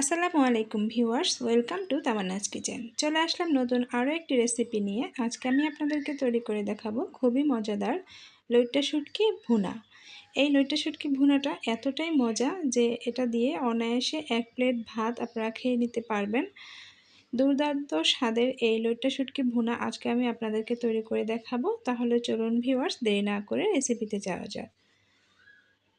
আসসালামু আলাইকুম viewers, welcome to Tamanna's kitchen. চলে আসলাম নতুন আরও একটি রেসিপি নিয়ে। আজকে আমি আপনাদেরকে তৈরি করে দেখাবো খুবই মজাদার লইট্টা শুটকি ভুনা। এই লইট্টা শুটকি ভুনাটা এতটাই মজা যে এটা দিয়ে অনায়াসে এক প্লেট ভাত আপনারা খেয়ে নিতে পারবেন। দুর্দান্ত স্বাদের এই লইট্টা শুটকি ভুনা আজকে আমি আপনাদেরকে তৈরি করে দেখাবো। তাহলে চলুন ভিউয়ার্স, দেরি না করে রেসিপিতে যাওয়া যায়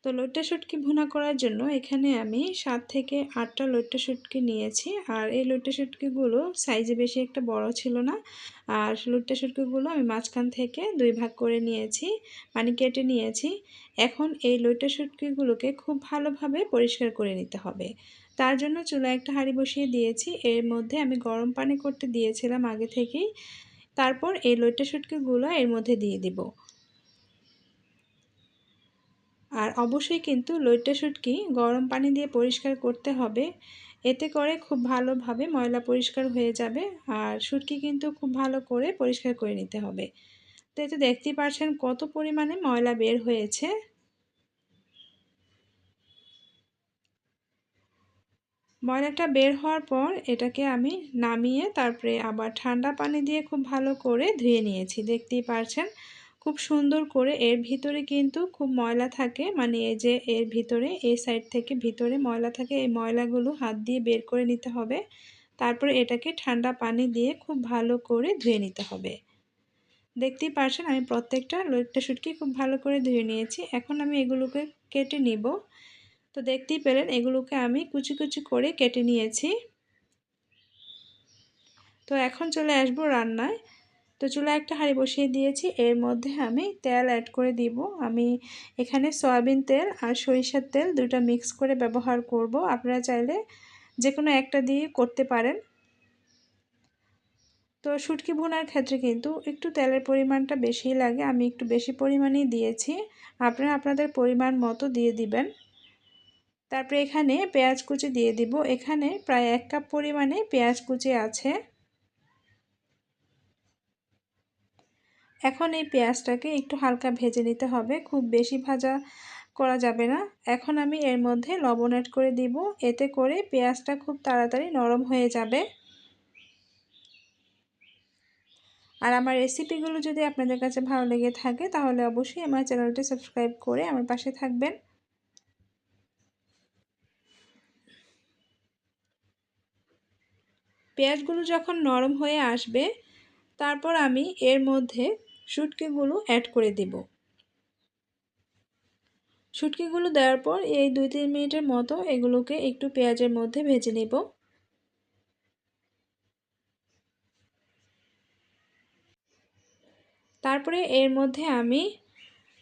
তো লইট্টা শুটকি ভুনা করার জন্য এখানে আমি সাত থেকে আটটা লইট্টা শুটকি নিয়েছি। আর এই লইট্টা শুটকিগুলো সাইজে বেশি একটা বড় ছিল না। আর লইট্টা শুটকিগুলো আমি মাঝখান থেকে দুই ভাগ করে নিয়েছি মানে কেটে নিয়েছি। এখন এই লইট্টা শুটকিগুলোকে খুব ভালোভাবে পরিষ্কার করে নিতে হবে। তার জন্য চুলা একটা হাঁড়ি বসিয়ে দিয়েছি। এর মধ্যে আমি গরম পানি করতে দিয়েছিলাম আগে থেকেই। তারপর এই লইট্টা শুটকিগুলো এর মধ্যে দিয়ে দিব। আর অবশ্যই কিন্তু লইট্টা শুটকি গরম পানি দিয়ে পরিষ্কার করতে হবে। এতে করে খুব ভালোভাবে ময়লা পরিষ্কার হয়ে যাবে আর শুটকি কিন্তু খুব ভালো করে পরিষ্কার করে নিতে হবে। তো এতে দেখতেই পাচ্ছেন কত পরিমাণে ময়লা বের হয়েছে। ময়লাটা বের হওয়ার পর এটাকে আমি নামিয়ে তারপরে আবার ঠান্ডা পানি দিয়ে খুব ভালো করে ধুয়ে নিয়েছি। দেখতেই পারছেন খুব সুন্দর করে এর ভিতরে কিন্তু খুব ময়লা থাকে। মানে এই যে এর ভিতরে, এই সাইড থেকে ভিতরে ময়লা থাকে, এই ময়লাগুলো হাত দিয়ে বের করে নিতে হবে। তারপরে এটাকে ঠান্ডা পানি দিয়ে খুব ভালো করে ধুয়ে নিতে হবে। দেখতেই পারছেন, আমি প্রত্যেকটা লোকটা শুটকি খুব ভালো করে ধুয়ে নিয়েছি। এখন আমি এগুলোকে কেটে নিব। তো দেখতেই পেলেন, এগুলোকে আমি কুচি কুচি করে কেটে নিয়েছি। তো এখন চলে আসব রান্নায়। তো চুলা একটা হাঁড়ি বসিয়ে দিয়েছি। এর মধ্যে আমি তেল অ্যাড করে দিব। আমি এখানে সয়াবিন তেল আর সরিষার তেল দুটা মিক্স করে ব্যবহার করব। আপনারা চাইলে যে কোনো একটা দিয়ে করতে পারেন। তো শুটকি ভুনার ক্ষেত্রে কিন্তু একটু তেলের পরিমাণটা বেশি লাগে। আমি একটু বেশি পরিমাণেই দিয়েছি। আপনারা আপনাদের পরিমাণ মতো দিয়ে দিবেন। তারপরে এখানে পেঁয়াজ কুচি দিয়ে দিব। এখানে প্রায় এক কাপ পরিমাণে পেঁয়াজ কুচি আছে। এখন এই পেঁয়াজটাকে একটু হালকা ভেজে নিতে হবে, খুব বেশি ভাজা করা যাবে না। এখন আমি এর মধ্যে লবণ অ্যাড করে দিব, এতে করে পেঁয়াজটা খুব তাড়াতাড়ি নরম হয়ে যাবে। আর আমার রেসিপিগুলো যদি আপনাদের কাছে ভালো লেগে থাকে, তাহলে অবশ্যই আমার চ্যানেলটি সাবস্ক্রাইব করে আমার পাশে থাকবেন। পেঁয়াজগুলো যখন নরম হয়ে আসবে, তারপর আমি এর মধ্যে শুটকিগুলো অ্যাড করে দেব। শুটকিগুলো দেওয়ার পর এই দুই তিন মিনিটের মতো এগুলোকে একটু পেঁয়াজের মধ্যে ভেজে নেব। তারপরে এর মধ্যে আমি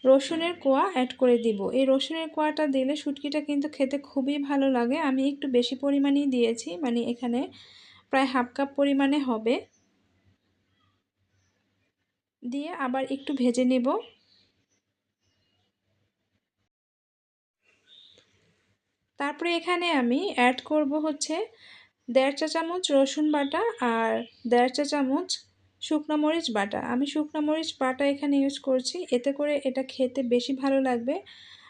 রসুনের কোয়া অ্যাড করে দিব। এই রসুনের কোয়াটা দিলে শুটকিটা কিন্তু খেতে খুবই ভালো লাগে। আমি একটু বেশি পরিমাণেই দিয়েছি মানে এখানে প্রায় হাফ কাপ পরিমাণে হবে। দিয়ে আবার একটু ভেজে নেব। তারপরে এখানে আমি অ্যাড করব হচ্ছে দেড় চা চামচ রসুন বাটা আর দেড় চা চামচ শুকনো মরিচ বাটা। আমি শুকনো মরিচ বাটা এখানে ইউজ করছি, এতে করে এটা খেতে বেশি ভালো লাগবে।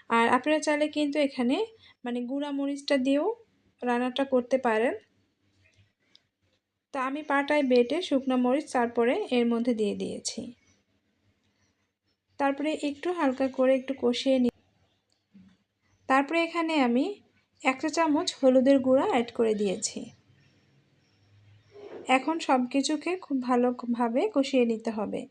আর আপনারা চাইলে কিন্তু এখানে মানে গুঁড়া মরিচটা দিয়েও রান্নাটা করতে পারেন। তো আমি পাটায় বেটে শুকনো মরিচ তারপরে এর মধ্যে দিয়ে দিয়েছি। তারপরে একটু হালকা করে একটু কষিয়ে নিই তারপরে এখানে আমি একটা চামচ হলুদের গুঁড়া অ্যাড করে দিয়েছি। এখন সব কিছুকে খুব ভালোভাবে কষিয়ে নিতে হবে।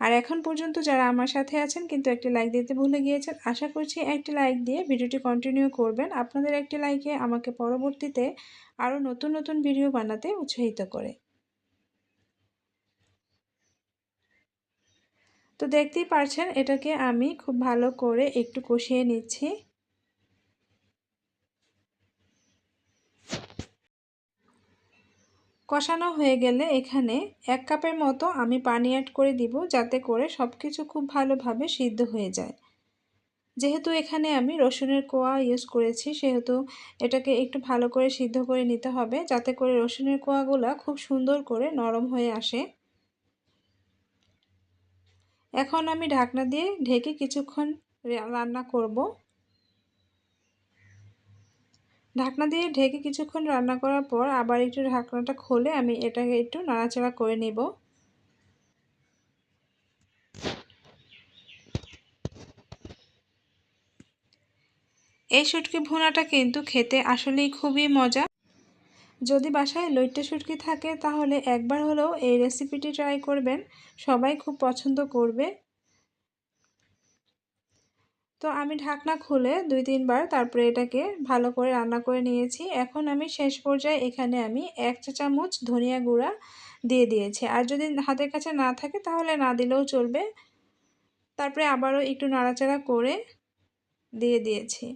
আর এখন পর্যন্ত যারা আমার সাথে আছেন, কিন্তু একটি লাইক দিতে ভুলে গিয়েছেন, আশা করছি একটি লাইক দিয়ে ভিডিওটি কন্টিনিউ করবেন। আপনাদের একটি লাইকে আমাকে পরবর্তীতে আরও নতুন নতুন ভিডিও বানাতে উৎসাহিত করে। তো দেখতেই পারছেন, এটাকে আমি খুব ভালো করে একটু কষিয়ে নিচ্ছি। কষানো হয়ে গেলে এখানে এক কাপের মতো আমি পানি অ্যাড করে দিব, যাতে করে সব কিছু খুব ভালোভাবে সিদ্ধ হয়ে যায়। যেহেতু এখানে আমি রসুনের কোয়া ইউজ করেছি, সেহেতু এটাকে একটু ভালো করে সিদ্ধ করে নিতে হবে, যাতে করে রসুনের কোয়াগুলা খুব সুন্দর করে নরম হয়ে আসে। এখন আমি ঢাকনা দিয়ে ঢেকে কিছুক্ষণ রান্না করব। ঢাকনা দিয়ে ঢেকে কিছুক্ষণ রান্না করার পর আবার একটু ঢাকনাটা খুলে আমি এটাকে একটু নাড়াচাড়া করে নেব। এই শুটকি ভুনাটা কিন্তু খেতে আসলেই খুবই মজা। যদি বাসায় লইট্টা শুটকি থাকে, তাহলে একবার হলেও এই রেসিপিটি ট্রাই করবেন। সবাই খুব পছন্দ করবে। তো আমি ঢাকনা খুলে দুই তিনবার তারপরে এটাকে ভালো করে রান্না করে নিয়েছি। এখন আমি শেষ পর্যায়ে এখানে আমি এক চা চামচ ধনিয়া গুঁড়া দিয়ে দিয়েছি। আর যদি হাতের কাছে না থাকে, তাহলে না দিলেও চলবে। তারপরে আবারও একটু নাড়াচাড়া করে দিয়ে দিয়েছি।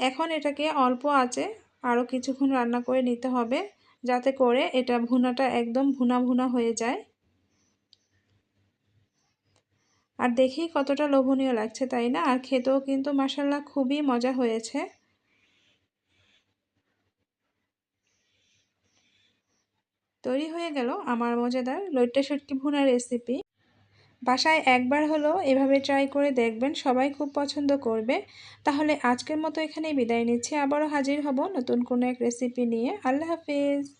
এখন এটাকে অল্প আছে আরও কিছুক্ষণ রান্না করে নিতে হবে যাতে করে এটা ভুনাটা একদম ভুনা ভুনা হয়ে যায়। আর দেখেই কতটা লোভনীয় লাগছে, তাই না? আর খেতেও কিন্তু মাসাল্লাহ খুবই মজা হয়েছে। তৈরি হয়ে গেল আমার মজাদার লইট্টা শুটকি ভুনা রেসিপি বাসায় একবার হলো এভাবে ট্রাই করে দেখবেন, সবাই খুব পছন্দ করবে। তাহলে আজকের মতো এখানেই বিদায় নিচ্ছি। আবারও হাজির হব নতুন কোনো এক রেসিপি নিয়ে। আল্লাহ হাফিজ।